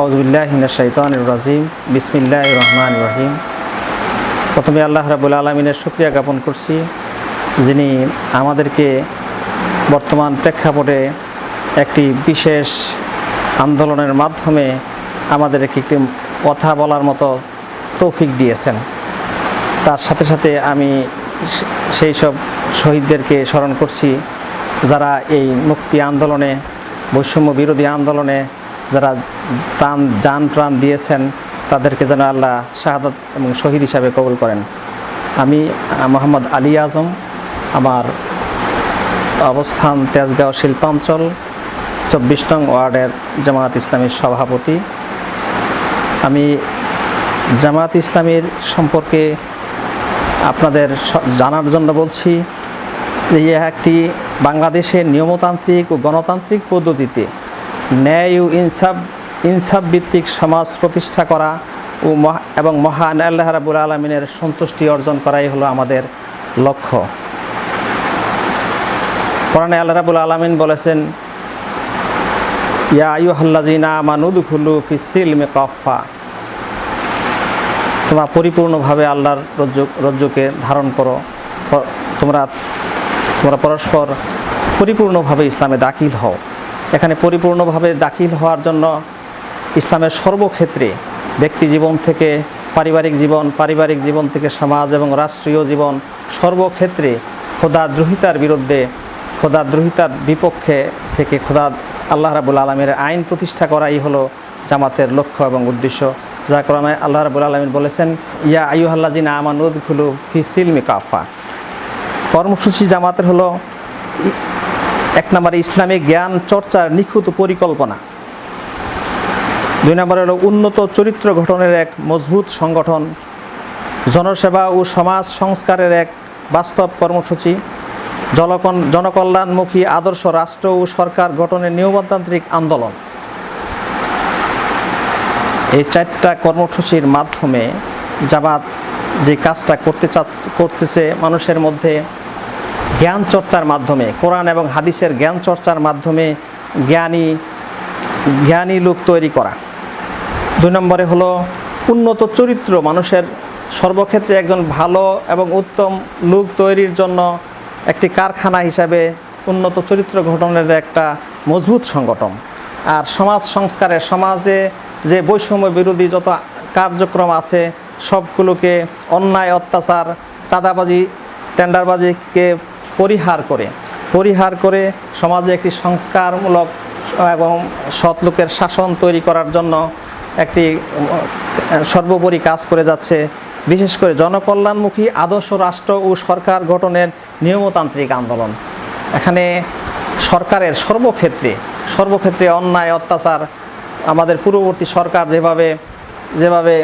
আউজবিল্লাহিনাশাইতানুর রাজিম। বিসমিল্লাহ রহমান রহিম। প্রথমে আল্লাহ রাবুল আলমিনের শুক্রিয়া জ্ঞাপন করছি, যিনি আমাদেরকে বর্তমান প্রেক্ষাপটে একটি বিশেষ আন্দোলনের মাধ্যমে আমাদেরকে একটি কথা বলার মতো তৌফিক দিয়েছেন। তার সাথে সাথে আমি সেই সব শহীদদেরকে স্মরণ করছি, যারা এই মুক্তি আন্দোলনে, বৈষম্য বিরোধী আন্দোলনে যারা প্রাণ যান প্রাণ দিয়েছেন, তাদেরকে যেন আল্লাহ শাহাদত এবং শহীদ হিসাবে কবুল করেন। আমি মোহাম্মদ আলী আজম, আমার অবস্থান তেজগাঁও শিল্পাঞ্চল, চব্বিশ নং ওয়ার্ডের জামায়াত ইসলামীর সভাপতি। আমি জামায়াত ইসলামীর সম্পর্কে আপনাদের জানার জন্য বলছি যে একটি বাংলাদেশের নিয়মতান্ত্রিক ও গণতান্ত্রিক পদ্ধতিতে ন্যায় ও ইনসাফ ইনসাফ ভিত্তিক সমাজ প্রতিষ্ঠা করা ও এবং মহান আল্লাহ রাবুল আলমিনের সন্তুষ্টি অর্জন করাই হলো আমাদের লক্ষ্য। কোরআনে আল্লাহ রাবুল আলমিন বলেছেন, ইয়া আইয়ুহাল্লাযিনা আমানুদ খুলু ফিসিল মে কফা তোমরা পরিপূর্ণভাবে আল্লাহর রজ্জু রজ্জুকে ধারণ করো। তোমরা তোমরা পরস্পর পরিপূর্ণভাবে ইসলামে দাখিল হও। এখানে পরিপূর্ণভাবে দাখিল হওয়ার জন্য ইসলামের সর্বক্ষেত্রে ব্যক্তি জীবন থেকে, পারিবারিক জীবন পারিবারিক জীবন থেকে সমাজ এবং রাষ্ট্রীয় জীবন সর্বক্ষেত্রে খোদাদ্রোহিতার বিরুদ্ধে খোদাদ্রোহিতার বিপক্ষে থেকে খোদা আল্লাহ রাবুল আলমের আইন প্রতিষ্ঠা করাই হলো জামাতের লক্ষ্য এবং উদ্দেশ্য। যা কোরআনে আল্লাহ রাবুল আলমিন বলেছেন, ইয়া আইয়ুহাল্লা জিনা আমানুদ খুলু ফিসিল মিকাফা কর্মসূচি জামাতের হলো এক নম্বরে ইসলামিক জ্ঞান চর্চার নিখুঁত পরিকল্পনা। দুই নম্বরে হলো উন্নত চরিত্র গঠনের এক মজবুত সংগঠন, জনসেবা ও সমাজ সংস্কারের এক বাস্তব কর্মসূচি, জনকন, জনকল্যাণমুখী আদর্শ রাষ্ট্র ও সরকার গঠনের নিয়মতান্ত্রিক আন্দোলন। এই চারটা কর্মসূচির মাধ্যমে জামাত যে কাজটা করতে চা করতেছে মানুষের মধ্যে জ্ঞান চর্চার মাধ্যমে, কোরআন এবং হাদিসের জ্ঞান চর্চার মাধ্যমে জ্ঞানী জ্ঞানী লোক তৈরি করা। দুই নম্বরে হলো উন্নত চরিত্র মানুষের সর্বক্ষেত্রে একজন ভালো এবং উত্তম লোক তৈরির জন্য একটি কারখানা হিসাবে উন্নত চরিত্র গঠনের একটা মজবুত সংগঠন। আর সমাজ সংস্কারে, সমাজে যে বৈষম্য বিরোধী যত কার্যক্রম আছে, সবগুলোকে অন্যায়, অত্যাচার, চাঁদাবাজি, টেন্ডারবাজিকে পরিহার করে। পরিহার করে সমাজে একটি সংস্কারমূলক এবং সৎ লোকের শাসন তৈরি করার জন্য একটি সর্বোপরি কাজ করে যাচ্ছে। বিশেষ করে জনকল্যাণমুখী আদর্শ রাষ্ট্র ও সরকার গঠনের নিয়মতান্ত্রিক আন্দোলন। এখানে সরকারের সর্বক্ষেত্রে সর্বক্ষেত্রে অন্যায়, অত্যাচার আমাদের পূর্ববর্তী সরকার যেভাবে যেভাবে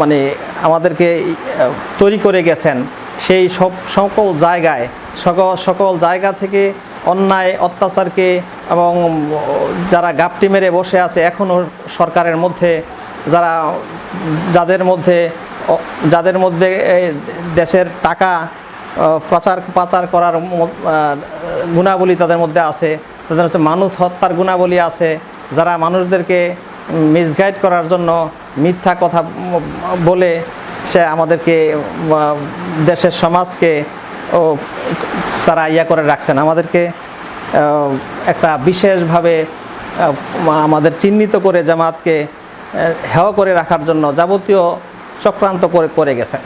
মানে আমাদেরকে তৈরি করে গেছেন সেই সব, সকল জায়গায়, সকল সকল জায়গা থেকে অন্যায়, অত্যাচারকে এবং যারা গাপটি মেরে বসে আছে এখনও সরকারের মধ্যে, যারা, যাদের মধ্যে যাদের মধ্যে দেশের টাকা প্রচার, পাচার করার গুণাবলী তাদের মধ্যে আছে। তাদের হচ্ছে মানুষ হত্যার গুণাবলী আছে। যারা মানুষদেরকে মিসগাইড করার জন্য মিথ্যা কথা বলে সে আমাদেরকে দেশের সমাজকে ও তারা ইয়া করে রাখছেন। আমাদেরকে একটা বিশেষভাবে আমাদের চিহ্নিত করে জামাতকে হেওয়া করে রাখার জন্য যাবতীয় চক্রান্ত করে করে গেছেন।